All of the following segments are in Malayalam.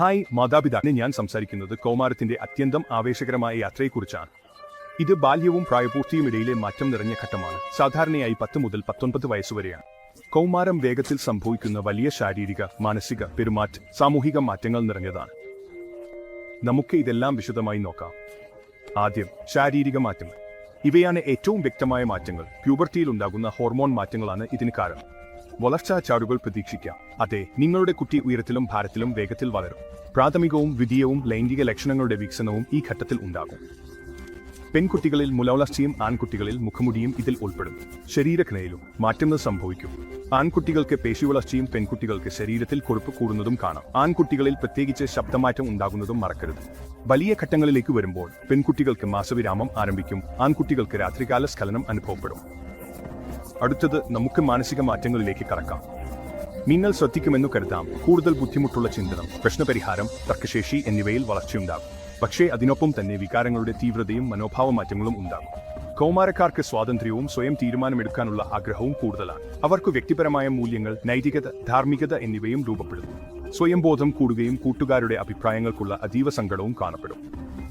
ഹായ് മാതാപിതാക്കളെ. ഞാൻ സംസാരിക്കുന്നത് കൗമാരത്തിന്റെ അത്യന്തം ആവേശകരമായ യാത്രയെക്കുറിച്ചാണ്. ഇത് ബാല്യവും പ്രായപൂർത്തിയും ഇടയിലെ മാറ്റം നിറഞ്ഞ ഘട്ടമാണ്. സാധാരണയായി പത്ത് മുതൽ പത്തൊൻപത് വയസ്സുവരെയാണ് കൗമാരം വേഗത്തിൽ സംഭവിക്കുന്ന വലിയ ശാരീരിക മാനസിക പെരുമാറ്റ സാമൂഹിക മാറ്റങ്ങൾ നിറഞ്ഞതാണ്. നമുക്ക് ഇതെല്ലാം വിശദമായി നോക്കാം. ആദ്യം ശാരീരിക മാറ്റങ്ങൾ. ഇവയാണ് ഏറ്റവും വ്യക്തമായ മാറ്റങ്ങൾ. പ്യൂബർട്ടിയിൽ ഉണ്ടാകുന്ന ഹോർമോൺ മാറ്റങ്ങളാണ് ഇതിന് കാരണം. വളർച്ചാ ചാടുകൾ പ്രതീക്ഷിക്കാം. അതെ നിങ്ങളുടെ കുട്ടി ഉയരത്തിലും ഭാരത്തിലും വേഗത്തിൽ വളരും. പ്രാഥമികവും ദ്വിതീയവും ലൈംഗിക ലക്ഷണങ്ങളുടെ വികസനവും ഈ ഘട്ടത്തിൽ ഉണ്ടാകും. പെൺകുട്ടികളിൽ മുലവളർച്ചയും ആൺകുട്ടികളിൽ മുഖമുടിയും ഇതിൽ ഉൾപ്പെടും. ശരീരഘടനയിലും മാറ്റങ്ങൾ സംഭവിക്കും. ആൺകുട്ടികൾക്ക് പേശിവളർച്ചയും പെൺകുട്ടികൾക്ക് ശരീരത്തിൽ കൊഴുപ്പ് കൂടുന്നതും കാണാം. ആൺകുട്ടികളിൽ പ്രത്യേകിച്ച് ശബ്ദമാറ്റം ഉണ്ടാകുന്നതും മറക്കരുത്. വലിയ ഘട്ടങ്ങളിലേക്ക് വരുമ്പോൾ പെൺകുട്ടികൾക്ക് മാസവിരാമം ആരംഭിക്കും. ആൺകുട്ടികൾക്ക് രാത്രികാല സ്ഖലനം അനുഭവപ്പെടും. അടുത്തത് നമുക്ക് മാനസിക മാറ്റങ്ങളിലേക്ക് കടക്കാം. നിങ്ങൾ ശ്രദ്ധിക്കുമെന്ന് കരുതാം. കൂടുതൽ ബുദ്ധിമുട്ടുള്ള ചിന്തനം പ്രശ്നപരിഹാരം തർക്കശേഷി എന്നിവയിൽ വളർച്ചയുണ്ടാകും. പക്ഷേ അതിനൊപ്പം തന്നെ വികാരങ്ങളുടെ തീവ്രതയും മനോഭാവ മാറ്റങ്ങളും ഉണ്ടാകും. കൗമാരക്കാർക്ക് സ്വാതന്ത്ര്യവും സ്വയം തീരുമാനമെടുക്കാനുള്ള ആഗ്രഹവും കൂടുതലാണ്. അവർക്ക് വ്യക്തിപരമായ മൂല്യങ്ങൾ നൈതികത ധാർമ്മികത എന്നിവയും രൂപപ്പെടുന്നു. സ്വയംബോധം കൂടുകയും കൂട്ടുകാരുടെ അഭിപ്രായങ്ങൾക്കുള്ള അതീവ സങ്കടവും കാണപ്പെടും.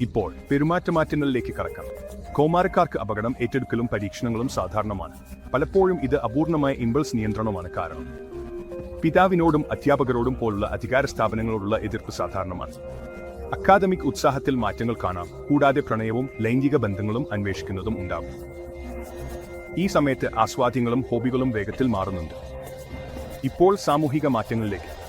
ഇപ്പോൾ പെരുമാറ്റമാറ്റങ്ങളിലേക്ക് കടക്കാം. കൗമാരക്കാർക്ക് അപകടം ഏറ്റെടുക്കലും പരീക്ഷണങ്ങളും സാധാരണമാണ്. പലപ്പോഴും ഇത് അപൂർണമായ ഇമ്പൾസ് നിയന്ത്രണമാണ് കാരണം. പിതാവിനോടും അധ്യാപകരോടും പോലുള്ള അധികാര സ്ഥാപനങ്ങളോടുള്ള എതിർപ്പ് സാധാരണമാണ്. അക്കാദമിക് ഉത്സാഹത്തിൽ മാറ്റങ്ങൾ കാണാം. കൂടാതെ പ്രണയവും ലൈംഗിക ബന്ധങ്ങളും അന്വേഷിക്കുന്നതും ഉണ്ടാകും. ഈ സമയത്ത് ആസ്വാദ്യങ്ങളും ഹോബികളും വേഗത്തിൽ മാറുന്നുണ്ട്. ഇപ്പോൾ സാമൂഹിക മാറ്റങ്ങളിലേക്ക്.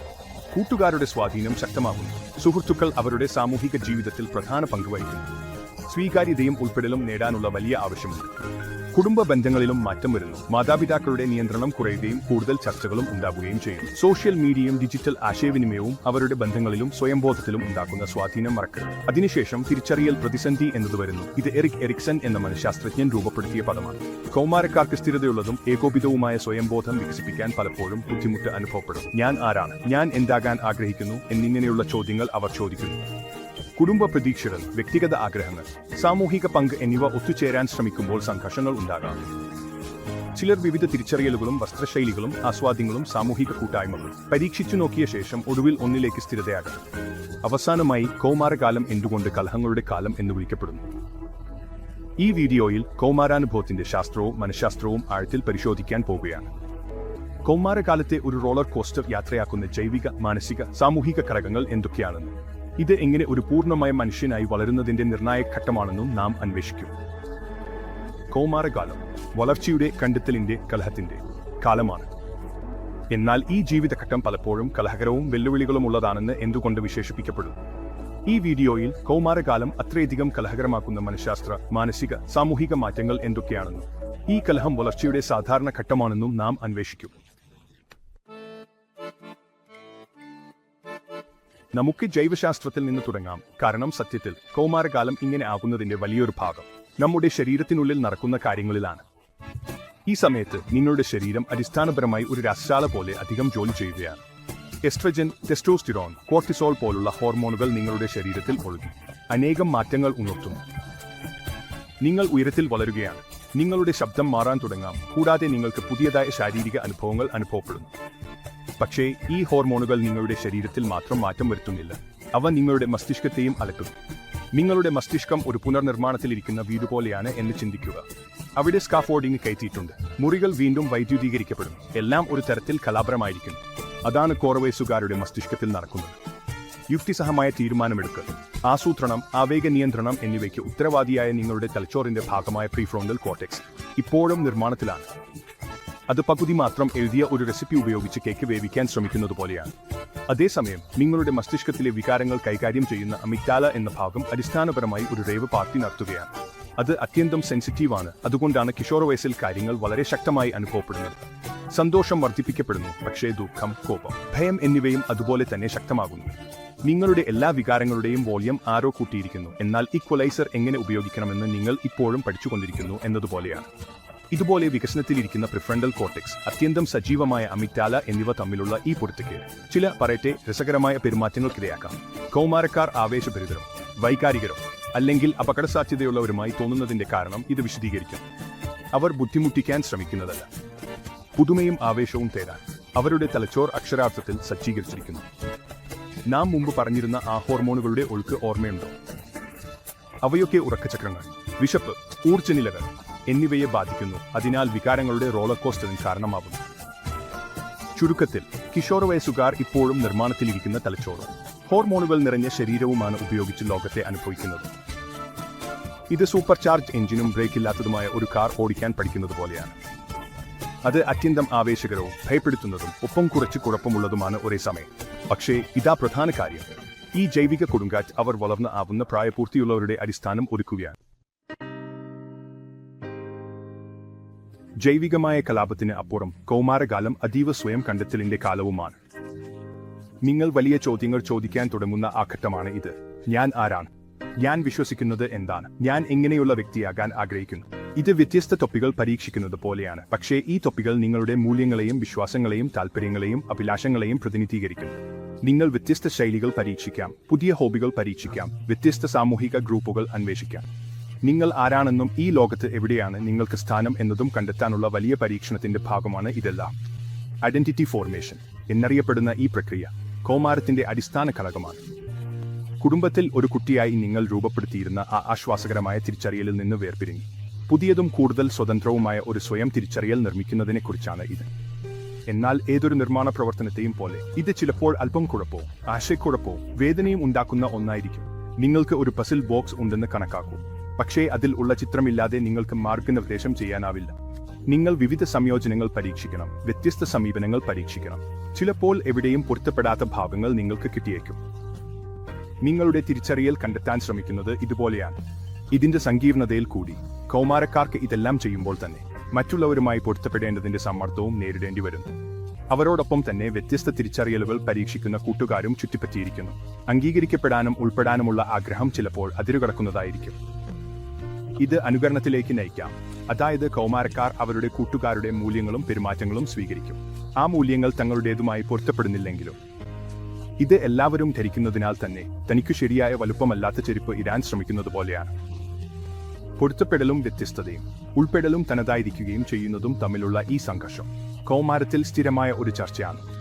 കൂട്ടുകാരുടെ സ്വാധീനം ശക്തമാകുന്നു. സുഹൃത്തുക്കൾ അവരുടെ സാമൂഹിക ജീവിതത്തിൽ പ്രധാന പങ്ക് വഹിക്കുന്നു. സ്വീകാര്യതയും ഉൾപ്പെടലും നേടാനുള്ള വലിയ ആവശ്യമുണ്ട്. കുടുംബ ബന്ധങ്ങളിലും മാറ്റം വരുന്നു. മാതാപിതാക്കളുടെ നിയന്ത്രണം കുറയുകയും കൂടുതൽ ചർച്ചകളും ഉണ്ടാവുകയും ചെയ്യും. സോഷ്യൽ മീഡിയയും ഡിജിറ്റൽ ആശയവിനിമയവും അവരുടെ ബന്ധങ്ങളിലും സ്വയംബോധത്തിലും ഉണ്ടാക്കുന്ന സ്വാധീനം മറക്കരുത്. അതിനുശേഷം തിരിച്ചറിയൽ പ്രതിസന്ധി എന്നത് വരുന്നു. ഇത് എറിക് എറിക്സൺ എന്ന മനഃശാസ്ത്രജ്ഞൻ രൂപപ്പെടുത്തിയ പദമാണ്. കൗമാരക്കാർക്ക് സ്ഥിരതയുള്ളതും ഏകോപിതവുമായ സ്വയംബോധം വികസിപ്പിക്കാൻ പലപ്പോഴും ബുദ്ധിമുട്ട് അനുഭവപ്പെടും. ഞാൻ ആരാണ്? ഞാൻ എന്താകാൻ ആഗ്രഹിക്കുന്നു എന്നിങ്ങനെയുള്ള ചോദ്യങ്ങൾ അവർ ചോദിക്കുന്നു. കുടുംബ പ്രതീക്ഷകൾ വ്യക്തിഗത ആഗ്രഹങ്ങൾ സാമൂഹിക പങ്ക് എന്നിവ ഒത്തുചേരാൻ ശ്രമിക്കുമ്പോൾ സംഘർഷങ്ങൾ ഉണ്ടാകാം. ചിലർ വിവിധ തിരിച്ചറിയലുകളും വസ്ത്രശൈലികളും ആസ്വാദ്യങ്ങളും സാമൂഹിക കൂട്ടായ്മകളും പരീക്ഷിച്ചു നോക്കിയ ശേഷം ഒടുവിൽ ഒന്നിലേക്ക് സ്ഥിരതയാകാം അവസാനമായി കൗമാരകാലം എന്തുകൊണ്ട് കലഹങ്ങളുടെ കാലം എന്ന് വിളിക്കപ്പെടുന്നു. ഈ വീഡിയോയിൽ കൗമാരാനുഭവത്തിന്റെ ശാസ്ത്രവും മനഃശാസ്ത്രവും ആഴത്തിൽ പരിശോധിക്കാൻ പോവുകയാണ്. കൗമാരകാലത്തെ ഒരു റോളർ കോസ്റ്റർ യാത്രയാക്കുന്ന ജൈവിക മാനസിക സാമൂഹിക ഘടകങ്ങൾ എന്തൊക്കെയാണെന്നും. ഇത് എങ്ങനെ ഒരു പൂർണമായ മനുഷ്യനായി വളരുന്നതിന്റെ നിർണായക ഘട്ടമാണെന്നും നാം അന്വേഷിക്കും. കൗമാരകാലം വളർച്ചയുടെ കണ്ടെത്തലിന്റെ കലഹത്തിന്റെ കാലമാണ്. എന്നാൽ ഈ ജീവിതഘട്ടം പലപ്പോഴും കലഹകരവും വെല്ലുവിളികളും ഉള്ളതാണെന്ന് എന്തുകൊണ്ട് വിശേഷിപ്പിക്കപ്പെടും? ഈ വീഡിയോയിൽ കൗമാരകാലം അത്രയധികം കലഹകരമാക്കുന്ന മനഃശാസ്ത്ര മാനസിക സാമൂഹിക മാറ്റങ്ങൾ എന്തൊക്കെയാണെന്നും ഈ കലഹം വളർച്ചയുടെ സാധാരണ ഘട്ടമാണെന്നും നാം അന്വേഷിക്കും. നമുക്ക് ജൈവശാസ്ത്രത്തിൽ നിന്ന് തുടങ്ങാം. കാരണം സത്യത്തിൽ കൗമാരകാലം ഇങ്ങനെ ആകുന്നതിന്റെ വലിയൊരു ഭാഗം നമ്മുടെ ശരീരത്തിനുള്ളിൽ നടക്കുന്ന കാര്യങ്ങളിലാണ്. ഈ സമയത്ത് നിങ്ങളുടെ ശരീരം അടിസ്ഥാനപരമായി ഒരു രസാല പോലെ അധികം ജോലി ചെയ്യുകയാണ്. എസ്ട്രജൻ ടെസ്റ്റോസ്റ്റിറോൺ കോർട്ടിസോൾ പോലുള്ള ഹോർമോണുകൾ നിങ്ങളുടെ ശരീരത്തിൽ ഒഴുകി. അനേകം മാറ്റങ്ങൾ ഉണർത്തുന്നു നിങ്ങൾ ഉയരത്തിൽ വളരുകയാണ്. നിങ്ങളുടെ ശബ്ദം മാറാൻ തുടങ്ങാം. കൂടാതെ നിങ്ങൾക്ക് പുതിയതായ ശാരീരിക അനുഭവങ്ങൾ അനുഭവപ്പെടുന്നു. പക്ഷേ ഈ ഹോർമോണുകൾ നിങ്ങളുടെ ശരീരത്തിൽ മാത്രം മാറ്റം വരുത്തുന്നില്ല. അവ നിങ്ങളുടെ മസ്തിഷ്കത്തെയും അലട്ടുന്നു നിങ്ങളുടെ മസ്തിഷ്കം ഒരു പുനർനിർമ്മാണത്തിലിരിക്കുന്ന വീട് പോലെയാണ് എന്ന് ചിന്തിക്കുക. അവിടെ സ്കാഫോർഡിംഗ് കയറ്റിയിട്ടുണ്ട്. മുറികൾ വീണ്ടും വൈദ്യുതീകരിക്കപ്പെടും എല്ലാം ഒരു തരത്തിൽ കലാപരമായിരിക്കും അതാണ് കോറവയസുകാരുടെ മസ്തിഷ്കത്തിൽ നടക്കുന്നത്. യുക്തിസഹമായ തീരുമാനമെടുക്കൽ ആസൂത്രണം ആവേഗ നിയന്ത്രണം എന്നിവയ്ക്ക് ഉത്തരവാദിയായ നിങ്ങളുടെ തലച്ചോറിന്റെ ഭാഗമായ പ്രീഫ്രോണ്ടൽ കോർട്ടെക്സ് ഇപ്പോഴും നിർമ്മാണത്തിലാണ്. അത് പകുതി മാത്രം എഴുതിയ ഒരു റെസിപ്പി ഉപയോഗിച്ച് കേക്ക് വേവിക്കാൻ ശ്രമിക്കുന്നത് പോലെയാണ്. അതേസമയം നിങ്ങളുടെ മസ്തിഷ്കത്തിലെ വികാരങ്ങൾ കൈകാര്യം ചെയ്യുന്ന അമിഗ്ഡാല എന്ന ഭാഗം അടിസ്ഥാനപരമായി ഒരു റേവ് പാർട്ടി നടത്തുകയാണ്. അത് അത്യന്തം സെൻസിറ്റീവാണ് അതുകൊണ്ടാണ് കിഷോർ വയസ്സിൽ കാര്യങ്ങൾ വളരെ ശക്തമായി അനുഭവപ്പെടുന്നത്. സന്തോഷം വർദ്ധിപ്പിക്കപ്പെടുന്നു പക്ഷേ ദുഃഖം കോപം ഭയം എന്നിവയും അതുപോലെ തന്നെ ശക്തമാകുന്നു. നിങ്ങളുടെ എല്ലാ വികാരങ്ങളുടെയും വോളിയം ആരോ കൂട്ടിയിരിക്കുന്നു. എന്നാൽ ഇക്വലൈസർ എങ്ങനെ ഉപയോഗിക്കണമെന്ന് നിങ്ങൾ ഇപ്പോഴും പഠിച്ചുകൊണ്ടിരിക്കുന്നു എന്നതുപോലെയാണ്. ഇതുപോലെ വികസനത്തിലിരിക്കുന്ന പ്രിഫ്രണ്ടൽ കോർട്ടെക്സ് അത്യന്തം സജീവമായ അമിറ്റാല എന്നിവ തമ്മിലുള്ള ഈ പൊരുത്തക്കേട്. ചില പറയട്ടെ രസകരമായ പെരുമാറ്റങ്ങൾക്കിടയാക്കാം. കൗമാരക്കാർ ആവേശഭരിതരോ വൈകാരികരോ അല്ലെങ്കിൽ അപകടസാധ്യതയുള്ളവരുമായി തോന്നുന്നതിന്റെ കാരണം ഇത് വിശദീകരിക്കും. അവർ ബുദ്ധിമുട്ടിക്കാൻ ശ്രമിക്കുന്നതല്ല. പുതുമയും ആവേശവും തേടാൻ അവരുടെ തലച്ചോർ അക്ഷരാർത്ഥത്തിൽ സജ്ജീകരിച്ചിരിക്കുന്നു. നാം മുമ്പ് പറഞ്ഞിരുന്ന ആ ഹോർമോണുകളുടെ ഒഴുക്ക് ഓർമ്മയുണ്ടോ? അവയൊക്കെ ഉറക്കചക്രങ്ങൾ വിശപ്പ് ഊർജനിലകൾ എന്നിവയെ ബാധിക്കുന്നു. അതിനാൽ വികാരങ്ങളുടെ റോളർ കോസ്റ്ററിന് കാരണമാകുന്നു. ചുരുക്കത്തിൽ കിഷോർ വയസ്സുകാർ ഇപ്പോഴും നിർമ്മാണത്തിലിരിക്കുന്ന തലച്ചോറ്. ഹോർമോണുകൾ നിറഞ്ഞ ശരീരവുമാണ് ഉപയോഗിച്ച് ലോകത്തെ അനുഭവിക്കുന്നത്. ഇത് സൂപ്പർ ചാർജ് എഞ്ചിനും ബ്രേക്ക് ഇല്ലാത്തതുമായ ഒരു കാർ ഓടിക്കാൻ പഠിക്കുന്നത് പോലെയാണ്. അത് അത്യന്തം ആവേശകരവും ഭയപ്പെടുത്തുന്നതും ഒപ്പം കുറച്ച് കുഴപ്പമുള്ളതുമാണ് ഒരേ സമയം. പക്ഷേ ഇതാ പ്രധാന കാര്യം. ഈ ജൈവിക കൊടുങ്കാറ്റ് അവർ വളർന്ന് ആവുന്ന പ്രായപൂർത്തിയുള്ളവരുടെ അടിസ്ഥാനം ഒരുക്കുകയാണ്. ജൈവികമായ കലാപത്തിന് അപ്പുറം കൗമാരകാലം അതീവ സ്വയം കണ്ടെത്തലിന്റെ കാലവുമാണ്. നിങ്ങൾ വലിയ ചോദ്യങ്ങൾ ചോദിക്കാൻ തുടങ്ങുന്ന ആ ഘട്ടമാണ് ഇത്. ഞാൻ ആരാണ്? ഞാൻ വിശ്വസിക്കുന്നത് എന്താണ്? ഞാൻ എങ്ങനെയുള്ള വ്യക്തിയാകാൻ ആഗ്രഹിക്കുന്നു? ഇത് വ്യത്യസ്ത തൊപ്പികൾ പരീക്ഷിക്കുന്നത് പോലെയാണ്. പക്ഷേ ഈ തൊപ്പികൾ നിങ്ങളുടെ മൂല്യങ്ങളെയും വിശ്വാസങ്ങളെയും താൽപ്പര്യങ്ങളെയും അഭിലാഷങ്ങളെയും പ്രതിനിധീകരിക്കുന്നു. നിങ്ങൾ വ്യത്യസ്ത ശൈലികൾ പരീക്ഷിക്കാം പുതിയ ഹോബികൾ പരീക്ഷിക്കാം വ്യത്യസ്ത സാമൂഹിക ഗ്രൂപ്പുകൾ അന്വേഷിക്കാം. നിങ്ങൾ ആരാണെന്നും ഈ ലോകത്ത് എവിടെയാണ് നിങ്ങൾക്ക് സ്ഥാനം എന്നതും കണ്ടെത്താനുള്ള വലിയ പരീക്ഷണത്തിന്റെ ഭാഗമാണ് ഇതെല്ലാം. ഐഡന്റിറ്റി ഫോർമേഷൻ എന്നറിയപ്പെടുന്ന ഈ പ്രക്രിയ കൗമാരത്തിന്റെ അടിസ്ഥാന ഘടകമാണ്. കുടുംബത്തിൽ ഒരു കുട്ടിയായി നിങ്ങൾ രൂപപ്പെടുത്തിയിരുന്ന ആ ആശ്വാസകരമായ തിരിച്ചറിയലിൽ നിന്ന് വേർപിരിഞ്ഞു. പുതിയതും കൂടുതൽ സ്വതന്ത്രവുമായ ഒരു സ്വയം തിരിച്ചറിയൽ നിർമ്മിക്കുന്നതിനെക്കുറിച്ചാണ് ഇത്. എന്നാൽ ഏതൊരു നിർമ്മാണ പ്രവർത്തനത്തെയും പോലെ ഇത് ചിലപ്പോൾ അല്പം കുഴപ്പവും ആശയക്കുഴപ്പവും വേദനയും ഉണ്ടാക്കുന്ന ഒന്നായിരിക്കും. നിങ്ങൾക്ക് ഒരു പസിൽ ബോക്സ് ഉണ്ടെന്ന് കണക്കാക്കൂ. പക്ഷേ അതിൽ ഉള്ള ചിത്രമില്ലാതെ നിങ്ങൾക്ക് മാർഗനിർദ്ദേശം ചെയ്യാനാവില്ല. നിങ്ങൾ വിവിധ സംയോജനങ്ങൾ പരീക്ഷിക്കണം വ്യത്യസ്ത സമീപനങ്ങൾ പരീക്ഷിക്കണം. ചിലപ്പോൾ എവിടെയും പൊരുത്തപ്പെടാത്ത ഭാഗങ്ങൾ നിങ്ങൾക്ക് കിട്ടിയേക്കും. നിങ്ങളുടെ തിരിച്ചറിയൽ കണ്ടെത്താൻ ശ്രമിക്കുന്നത് ഇതുപോലെയാണ്. ഇതിന്റെ സങ്കീർണതയിൽ കൂടി കൗമാരക്കാർക്ക് ഇതെല്ലാം ചെയ്യുമ്പോൾ തന്നെ മറ്റുള്ളവരുമായി പൊരുത്തപ്പെടേണ്ടതിന്റെ സമ്മർദ്ദവും നേരിടേണ്ടി വരുന്നു. അവരോടൊപ്പം തന്നെ വ്യത്യസ്ത തിരിച്ചറിയലുകൾ പരീക്ഷിക്കുന്ന കൂട്ടുകാരും ചുറ്റിപ്പറ്റിയിരിക്കുന്നു. അംഗീകരിക്കപ്പെടാനും ഉൾപ്പെടാനുമുള്ള ആഗ്രഹം ചിലപ്പോൾ അതിരുകടക്കുന്നതായിരിക്കും. ഇത് അനുകരണത്തിലേക്ക് നയിക്കാം. അതായത് കൗമാരക്കാർ അവരുടെ കൂട്ടുകാരുടെ മൂല്യങ്ങളും പെരുമാറ്റങ്ങളും സ്വീകരിക്കും. ആ മൂല്യങ്ങൾ തങ്ങളുടേതുമായി പൊരുത്തപ്പെടുന്നില്ലെങ്കിലും. ഇത് എല്ലാവരും ധരിക്കുന്നതിനാൽ തന്നെ തനിക്ക് ശരിയായ വലുപ്പമല്ലാത്ത ചെരുപ്പ് ഇടാൻ ശ്രമിക്കുന്നത് പോലെയാണ്. പൊരുത്തപ്പെടലും വ്യത്യസ്തതയും ഉൾപ്പെടലും തനതായിരിക്കുകയും ചെയ്യുന്നതും തമ്മിലുള്ള ഈ സംഘർഷം കൗമാരത്തിൽ സ്ഥിരമായ ഒരു ചർച്ചയാണ്.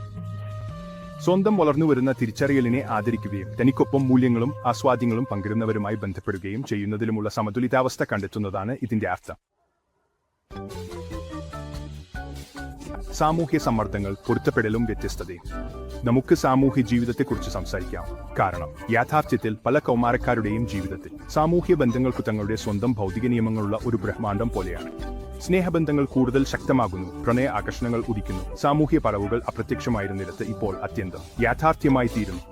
സ്വന്തം വളർന്നു വരുന്ന തിരിച്ചറിയലിനെ ആദരിക്കുകയും തനിക്കൊപ്പം മൂല്യങ്ങളും ആസ്വാദ്യങ്ങളും പങ്കിടുന്നവരുമായി ബന്ധപ്പെടുകയും ചെയ്യുന്നതിലുമുള്ള സമതുലിതാവസ്ഥ കണ്ടെത്തുന്നതാണ് ഇതിന്റെ അർത്ഥം. സാമൂഹ്യ സമ്മർദ്ദങ്ങൾ പൊരുത്തപ്പെടലും വ്യത്യസ്തതയും. നമുക്ക് സാമൂഹ്യ ജീവിതത്തെക്കുറിച്ച് സംസാരിക്കാം. കാരണം യാഥാർത്ഥ്യത്തിൽ പല കൗമാരക്കാരുടെയും ജീവിതത്തിൽ സാമൂഹ്യ ബന്ധങ്ങൾക്ക് തങ്ങളുടെ സ്വന്തം ഭൗതിക നിയമങ്ങളുള്ള ഒരു ബ്രഹ്മാണ്ഡം പോലെയാണ്. സ്നേഹബന്ധങ്ങൾ കൂടുതൽ ശക്തമാകുന്നു. പ്രണയ ആകർഷണങ്ങൾ ഉദിക്കുന്നു. സാമൂഹ്യ പടവുകൾ അപ്രത്യക്ഷമായിരുന്നിടത്ത് ഇപ്പോൾ അത്യന്തം യാഥാർത്ഥ്യമായി തീരുന്നു.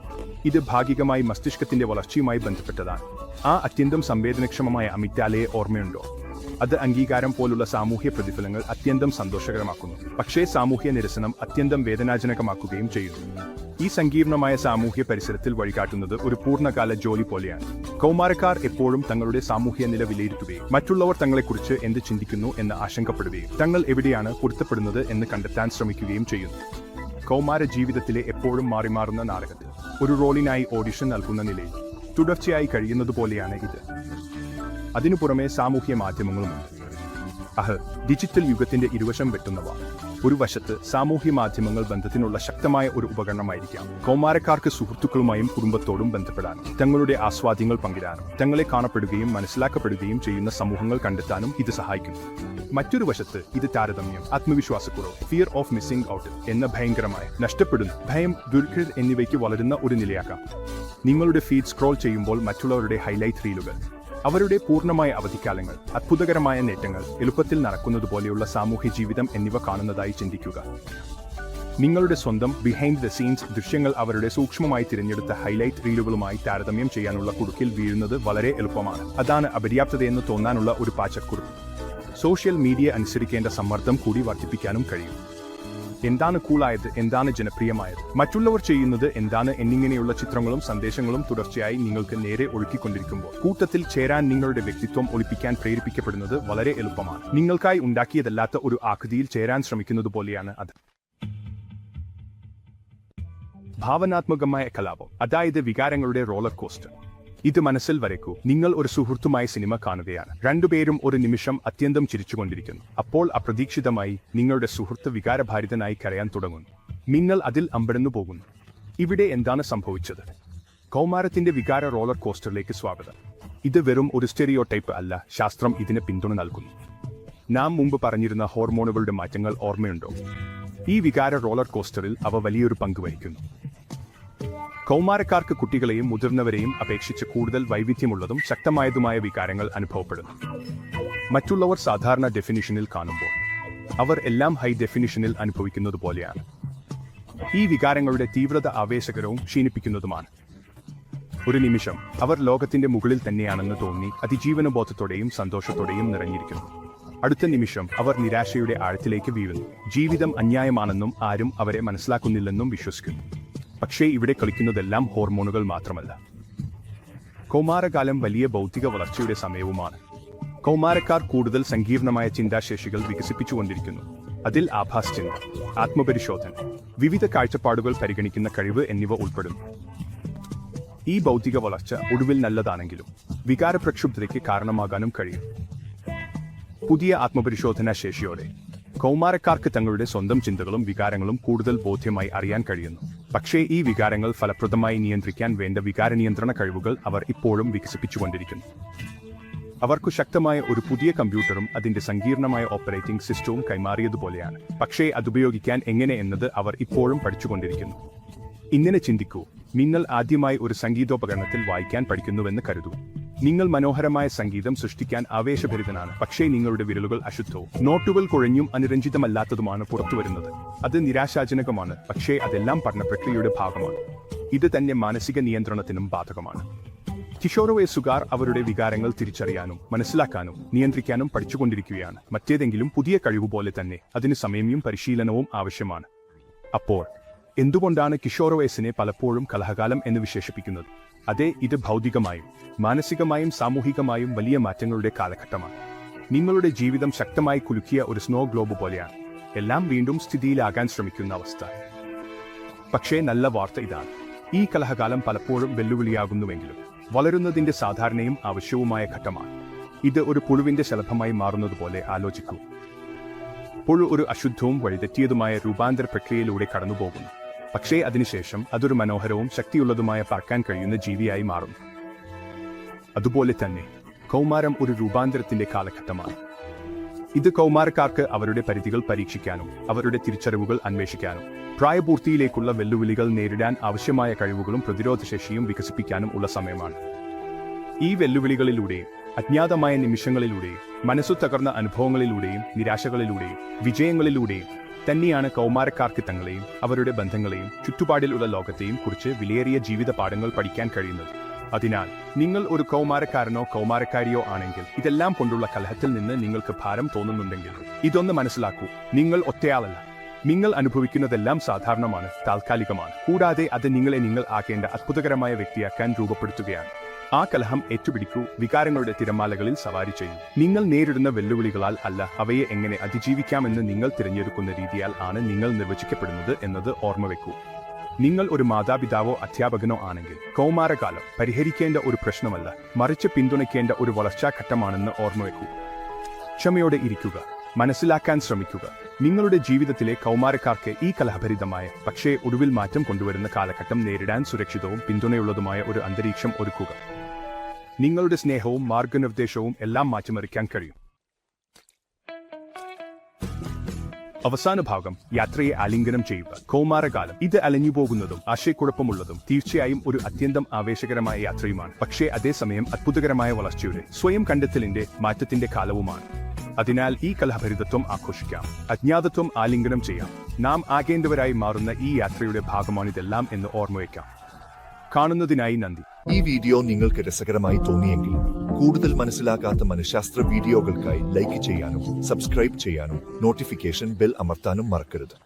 ഇത് ഭാഗികമായി മസ്തിഷ്കത്തിന്റെ വളർച്ചയുമായി ബന്ധപ്പെട്ടതാണ്. ആ അത്യന്തം സംവേദനക്ഷമമായ അമിറ്റാലയെ ഓർമ്മയുണ്ടോ? അത് അംഗീകാരം പോലുള്ള സാമൂഹ്യ പ്രതിഫലങ്ങൾ അത്യന്തം സന്തോഷകരമാക്കുന്നു. പക്ഷേ സാമൂഹ്യ നിരസനം അത്യന്തം വേദനാജനകമാക്കുകയും ചെയ്യുന്നു. ഈ സങ്കീർണമായ സാമൂഹ്യ പരിസരത്തിൽ വഴികാട്ടുന്നത് ഒരു പൂർണകാല ജോലി പോലെയാണ്. കൗമാരക്കാർ എപ്പോഴും തങ്ങളുടെ സാമൂഹ്യ നില വിലയിരുത്തുകയും മറ്റുള്ളവർ തങ്ങളെക്കുറിച്ച് എന്ത് ചിന്തിക്കുന്നു എന്ന് ആശങ്കപ്പെടുകയും തങ്ങൾ എവിടെയാണ് പൊരുത്തപ്പെടുന്നത് എന്ന് കണ്ടെത്താൻ ശ്രമിക്കുകയും ചെയ്യുന്നു. കൗമാര ജീവിതത്തിലെ എപ്പോഴും മാറിമാറുന്ന നാടകത്തിൽ ഒരു റോളിനായി ഓഡിഷൻ നൽകുന്ന നിലയിൽ തുടർച്ചയായി കഴിയുന്നത് പോലെയാണ് ഇത്. അതിനു പുറമെ സാമൂഹ്യ മാധ്യമങ്ങളുമുണ്ട് അഹ് ഡിജിറ്റൽ യുഗത്തിന്റെ ഇരുവശം വെട്ടുന്നവ. ഒരു വശത്ത് സാമൂഹ്യ മാധ്യമങ്ങൾ ബന്ധത്തിനുള്ള ശക്തമായ ഒരു ഉപകരണമായിരിക്കാം. കൗമാരക്കാർക്ക് സുഹൃത്തുക്കളുമായും കുടുംബത്തോടും ബന്ധപ്പെടാൻ തങ്ങളുടെ ആസ്വാദ്യങ്ങൾ പങ്കിടാനും തങ്ങളെ കാണപ്പെടുകയും മനസ്സിലാക്കപ്പെടുകയും ചെയ്യുന്ന സമൂഹങ്ങൾ കണ്ടെത്താനും ഇത് സഹായിക്കുന്നു. മറ്റൊരു വശത്ത് ഇത് താരതമ്യം ആത്മവിശ്വാസക്കുറവ് ഫിയർ ഓഫ് മിസ്സിംഗ് ഔട്ട് എന്ന ഭയങ്കരമായ നഷ്ടപ്പെടുന്ന ഭയം ദുർഘട എന്നിവയ്ക്ക് വളരുന്ന ഒരു നിലയാക്കാം. നിങ്ങളുടെ ഫീഡ് സ്ക്രോൾ ചെയ്യുമ്പോൾ മറ്റുള്ളവരുടെ ഹൈലൈറ്റ് റീലുകൾ അവരുടെ പൂർണമായ അവധിക്കാലങ്ങൾ അത്ഭുതകരമായ നേട്ടങ്ങൾ എളുപ്പത്തിൽ നടക്കുന്നതുപോലെയുള്ള സാമൂഹ്യ ജീവിതം എന്നിവ കാണുന്നതായി ചിന്തിക്കുക. നിങ്ങളുടെ സ്വന്തം ബിഹൈൻഡ് ദ സീൻസ് ദൃശ്യങ്ങൾ അവരുടെ സൂക്ഷ്മമായി തിരഞ്ഞെടുത്ത ഹൈലൈറ്റ് റീലുകളുമായി താരതമ്യം ചെയ്യാനുള്ള കുടുക്കിൽ വീഴുന്നത് വളരെ എളുപ്പമാണ്. അതാണ് അപര്യാപ്തതയെന്ന് തോന്നാനുള്ള ഒരു പാചക്കുറിപ്പ് സോഷ്യൽ മീഡിയ അനുസരിക്കേണ്ട സമ്മർദ്ദം കൂടി വർദ്ധിപ്പിക്കാനും കഴിയും. എന്താണ് കൂളായത് എന്താണ് ജനപ്രിയമായത്? മറ്റുള്ളവർ ചെയ്യുന്നത് എന്താണ് എന്നിങ്ങനെയുള്ള ചിത്രങ്ങളും സന്ദേശങ്ങളും തുടർച്ചയായി നിങ്ങൾക്ക് നേരെ ഒഴുക്കിക്കൊണ്ടിരിക്കുമ്പോൾ. കൂട്ടത്തിൽ ചേരാൻ നിങ്ങളുടെ വ്യക്തിത്വം ഒളിപ്പിക്കാൻ പ്രേരിപ്പിക്കപ്പെടുന്നത് വളരെ എളുപ്പമാണ്. നിങ്ങൾക്കായി ഉണ്ടാക്കിയതല്ലാത്ത ഒരു ആകൃതിയിൽ ചേരാൻ ശ്രമിക്കുന്നത് പോലെയാണ് അത്. ഭാവനാത്മകമായ കലാപം അതായത് വികാരങ്ങളുടെ റോളർ കോസ്റ്റർ. ഇത് മനസ്സിൽ വരയ്ക്കൂ. നിങ്ങൾ ഒരു സുഹൃത്തുമായി സിനിമ കാണുകയാണ്. രണ്ടുപേരും ഒരു നിമിഷം അത്യന്തം ചിരിച്ചുകൊണ്ടിരിക്കുന്നു. അപ്പോൾ അപ്രതീക്ഷിതമായി നിങ്ങളുടെ സുഹൃത്ത് വികാരഭാരിതനായി കരയാൻ തുടങ്ങുന്നു. നിങ്ങൾ അതിൽ അമ്പരന്നു പോകുന്നു. ഇവിടെ എന്താണ് സംഭവിച്ചത്? കൗമാരത്തിന്റെ വികാര റോളർ കോസ്റ്ററിലേക്ക് സ്വാഗതം. ഇത് വെറും ഒരു സ്റ്റെറിയോ ടൈപ്പ് അല്ല. ശാസ്ത്രം ഇതിന് പിന്തുണ നൽകുന്നു. നാം മുമ്പ് പറഞ്ഞിരുന്ന ഹോർമോണുകളുടെ മാറ്റങ്ങൾ ഓർമ്മയുണ്ടോ? ഈ വികാര റോളർ കോസ്റ്ററിൽ അവ വലിയൊരു പങ്ക് വഹിക്കുന്നു. കൗമാരക്കാർക്ക് കുട്ടികളെയും മുതിർന്നവരെയും അപേക്ഷിച്ച് കൂടുതൽ വൈവിധ്യമുള്ളതും ശക്തമായതുമായ വികാരങ്ങൾ അനുഭവപ്പെടുന്നു. മറ്റുള്ളവർ സാധാരണ ഡെഫിനിഷനിൽ കാണുമ്പോൾ അവർ എല്ലാം ഹൈ ഡെഫിനിഷനിൽ അനുഭവിക്കുന്നത് പോലെയാണ്. ഈ വികാരങ്ങളുടെ തീവ്രത ആവേശകരവും ക്ഷീണിപ്പിക്കുന്നതുമാണ്. ഒരു നിമിഷം അവർ ലോകത്തിന്റെ മുകളിൽ തന്നെയാണെന്ന് തോന്നി അതിജീവനബോധത്തോടെയും സന്തോഷത്തോടെയും നിറഞ്ഞിരിക്കുന്നു. അടുത്ത നിമിഷം അവർ നിരാശയുടെ ആഴത്തിലേക്ക് വീഴുന്നു. ജീവിതം അന്യായമാണെന്നും ആരും അവരെ മനസ്സിലാക്കുന്നില്ലെന്നും വിശ്വസിക്കുന്നു. പക്ഷേ ഇവിടെ കളിക്കുന്നതെല്ലാം ഹോർമോണുകൾ മാത്രമല്ല. കൗമാരകാലം വലിയ ഭൗതിക വളർച്ചയുടെ സമയവുമാണ്. കൗമാരക്കാർ കൂടുതൽ സങ്കീർണമായ ചിന്താശേഷികൾ വികസിപ്പിച്ചുകൊണ്ടിരിക്കുന്നു. അതിൽ ആഭാസ് ചിന്ത ആത്മപരിശോധന വിവിധ കാഴ്ചപ്പാടുകൾ പരിഗണിക്കുന്ന കഴിവ് എന്നിവ ഉൾപ്പെടുന്നു ഈ ഭൗതിക വളർച്ച ഒടുവിൽ നല്ലതാണെങ്കിലും വികാര പ്രക്ഷുബ്ധതയ്ക്ക് കാരണമാകാനും കഴിയും. പുതിയ ആത്മപരിശോധനാ ശേഷിയോടെ കൗമാരക്കാർക്ക് തങ്ങളുടെ സ്വന്തം ചിന്തകളും വികാരങ്ങളും കൂടുതൽ ബോധ്യമായി അറിയാൻ കഴിയുന്നു. പക്ഷേ ഈ വികാരങ്ങൾ ഫലപ്രദമായി നിയന്ത്രിക്കാൻ വേണ്ട വികാര നിയന്ത്രണ കഴിവുകൾ അവർ ഇപ്പോഴും വികസിപ്പിച്ചുകൊണ്ടിരിക്കുന്നു. അവർക്കു ശക്തമായ ഒരു പുതിയ കമ്പ്യൂട്ടറും അതിന്റെ സങ്കീർണമായ ഓപ്പറേറ്റിംഗ് സിസ്റ്റവും കൈമാറിയതുപോലെയാണ്. പക്ഷേ അതുപയോഗിക്കാൻ എങ്ങനെ എന്നത് അവർ ഇപ്പോഴും പഠിച്ചുകൊണ്ടിരിക്കുന്നു. ഇങ്ങനെ ചിന്തിക്കൂ. നിങ്ങൾ ആദ്യമായി ഒരു സംഗീതോപകരണത്തിൽ വായിക്കാൻ പഠിക്കുന്നുവെന്ന് കരുതൂ. നിങ്ങൾ മനോഹരമായ സംഗീതം സൃഷ്ടിക്കാൻ ആവേശഭരിതനാണ്. പക്ഷേ നിങ്ങളുടെ വിരലുകൾ അശുദ്ധവും നോട്ടുകൾ കുഴഞ്ഞും അനുരഞ്ജിതമല്ലാത്തതുമാണ് പുറത്തുവരുന്നത്. അത് നിരാശാജനകമാണ് പക്ഷേ അതെല്ലാം പഠന പ്രക്രിയയുടെ ഭാഗമാണ്. ഇത് തന്നെ മാനസിക നിയന്ത്രണത്തിനും ബാധകമാണ്. കിഷോർ വയസ്സുകാർ അവരുടെ വികാരങ്ങൾ തിരിച്ചറിയാനും മനസ്സിലാക്കാനും നിയന്ത്രിക്കാനും പഠിച്ചുകൊണ്ടിരിക്കുകയാണ്. മറ്റേതെങ്കിലും പുതിയ കഴിവ് പോലെ തന്നെ അതിന് സമയവും പരിശീലനവും ആവശ്യമാണ്. അപ്പോൾ എന്തുകൊണ്ടാണ് കിഷോർ വയസ്സിനെ പലപ്പോഴും കലഹകാലം എന്ന് വിശേഷിപ്പിക്കുന്നത്? അതെ ഇത് ഭൗതികമായും മാനസികമായും സാമൂഹികമായും വലിയ മാറ്റങ്ങളുടെ കാലഘട്ടമാണ്. നിങ്ങളുടെ ജീവിതം ശക്തമായി കുലുക്കിയ ഒരു സ്നോ ഗ്ലോബ് പോലെയാണ്. എല്ലാം വീണ്ടും സ്ഥിതിയിലാകാൻ ശ്രമിക്കുന്ന അവസ്ഥ. പക്ഷേ നല്ല വാർത്ത ഇതാണ്. ഈ കലഹകാലം പലപ്പോഴും വെല്ലുവിളിയാകുന്നുവെങ്കിലും വളരുന്നതിന്റെ സാധാരണയും ആവശ്യവുമായ ഘട്ടമാണ്. ഇത് ഒരു പുഴുവിന്റെ ശലഭമായി മാറുന്നതുപോലെ ആലോചിക്കൂ. പുഴു ഒരു അശുദ്ധവും വഴിതെറ്റിയതുമായ രൂപാന്തര പ്രക്രിയയിലൂടെ കടന്നുപോകുന്നു. പക്ഷേ അതിനുശേഷം അതൊരു മനോഹരവും ശക്തിയുള്ളതുമായ പറക്കാൻ കഴിയുന്ന ജീവിയായി മാറും അതുപോലെ തന്നെ കൗമാരം ഒരു രൂപാന്തരത്തിന്റെ കാലഘട്ടമാണ്. ഇത് കൗമാരക്കാർക്ക് അവരുടെ പരിധികൾ പരീക്ഷിക്കാനും അവരുടെ തിരിച്ചറിവുകൾ അന്വേഷിക്കാനും പ്രായപൂർത്തിയിലേക്കുള്ള വെല്ലുവിളികൾ നേരിടാൻ ആവശ്യമായ കഴിവുകളും പ്രതിരോധശേഷിയും വികസിപ്പിക്കാനും ഉള്ള സമയമാണ്. ഈ വെല്ലുവിളികളിലൂടെയും അജ്ഞാതമായ നിമിഷങ്ങളിലൂടെയും മനസ്സു തകർന്ന അനുഭവങ്ങളിലൂടെയും നിരാശകളിലൂടെയും വിജയങ്ങളിലൂടെയും തന്നെയാണ് കൗമാരക്കാർക്ക് തങ്ങളെയും അവരുടെ ബന്ധങ്ങളെയും ചുറ്റുപാടിലുള്ള ലോകത്തെയും കുറിച്ച് വിലയേറിയ ജീവിത പാഠങ്ങൾ പഠിക്കാൻ കഴിയുന്നത്. അതിനാൽ നിങ്ങൾ ഒരു കൗമാരക്കാരനോ കൗമാരക്കാരിയോ ആണെങ്കിൽ ഇതെല്ലാം കൊണ്ടുള്ള കലഹത്തിൽ നിന്ന് നിങ്ങൾക്ക് ഭാരം തോന്നുന്നുണ്ടെങ്കിൽ ഇതൊന്ന് മനസ്സിലാക്കൂ. നിങ്ങൾ ഒറ്റയാളല്ല. നിങ്ങൾ അനുഭവിക്കുന്നതെല്ലാം സാധാരണമാണ് താൽക്കാലികമാണ്. കൂടാതെ അത് നിങ്ങളെ നിങ്ങൾ ആകേണ്ട അത്ഭുതകരമായ വ്യക്തിയാക്കാൻ രൂപപ്പെടുത്തുകയാണ്. ആ കലഹം ഏറ്റുപിടിക്കൂ വികാരങ്ങളുടെ തിരമാലകളിൽ സവാരി ചെയ്യൂ. നിങ്ങൾ നേരിടുന്ന വെല്ലുവിളികളാൽ അല്ല അവയെ എങ്ങനെ അതിജീവിക്കാമെന്ന് നിങ്ങൾ തിരഞ്ഞെടുക്കുന്ന രീതിയാൽ ആണ് നിങ്ങൾ നിർവചിക്കപ്പെടുന്നത് എന്നത് ഓർമ്മ വെക്കൂ. നിങ്ങൾ ഒരു മാതാപിതാവോ അധ്യാപകനോ ആണെങ്കിൽ കൗമാരകാലം പരിഹരിക്കേണ്ട ഒരു പ്രശ്നമല്ല മറിച്ച് പിന്തുണയ്ക്കേണ്ട ഒരു വളർച്ചാഘട്ടമാണെന്ന് ഓർമ്മ വെക്കൂ. ക്ഷമയോടെ ഇരിക്കുക മനസ്സിലാക്കാൻ ശ്രമിക്കുക. നിങ്ങളുടെ ജീവിതത്തിലെ കൗമാരക്കാർക്ക് ഈ കലഹഭരിതമായ പക്ഷേ ഒടുവിൽ മാറ്റം കൊണ്ടുവരുന്ന കാലഘട്ടം നേരിടാൻ സുരക്ഷിതവും പിന്തുണയുള്ളതുമായ ഒരു അന്തരീക്ഷം ഒരുക്കുക. നിങ്ങളുടെ സ്നേഹവും മാർഗനിർദ്ദേശവും എല്ലാം മാറ്റിമറിക്കാൻ കഴിയും. അവസാന ഭാഗം യാത്രയെ ആലിംഗനം ചെയ്യുക. കൗമാരകാലം. ഇത് അലഞ്ഞു പോകുന്നതും ആശയക്കുഴപ്പമുള്ളതും തീർച്ചയായും ഒരു അത്യന്തം ആവേശകരമായ യാത്രയുമാണ്. പക്ഷേ അതേസമയം അത്ഭുതകരമായ വളർച്ചയുടെ സ്വയം കണ്ടെത്തലിന്റെ മാറ്റത്തിന്റെ കാലവുമാണ്. അതിനാൽ ഈ കലഹഭരിതത്വം ആഘോഷിക്കാം. അജ്ഞാതത്വം ആലിംഗനം ചെയ്യാം. നാം ആകേണ്ടവരായി മാറുന്ന ഈ യാത്രയുടെ ഭാഗമാണിതെല്ലാം എന്ന് ഓർമ്മവയ്ക്കാം കാണുന്നതിനായി നന്ദി. ഈ വീഡിയോ നിങ്ങൾക്ക് രസകരമായി തോന്നിയെങ്കിൽ കൂടുതൽ മനസ്സിലാക്കാത്ത മനഃശാസ്ത്ര വീഡിയോകൾക്കായി ലൈക്ക് ചെയ്യാനും സബ്സ്ക്രൈബ് ചെയ്യാനും നോട്ടിഫിക്കേഷൻ ബെൽ അമർത്താനും മറക്കരുത്.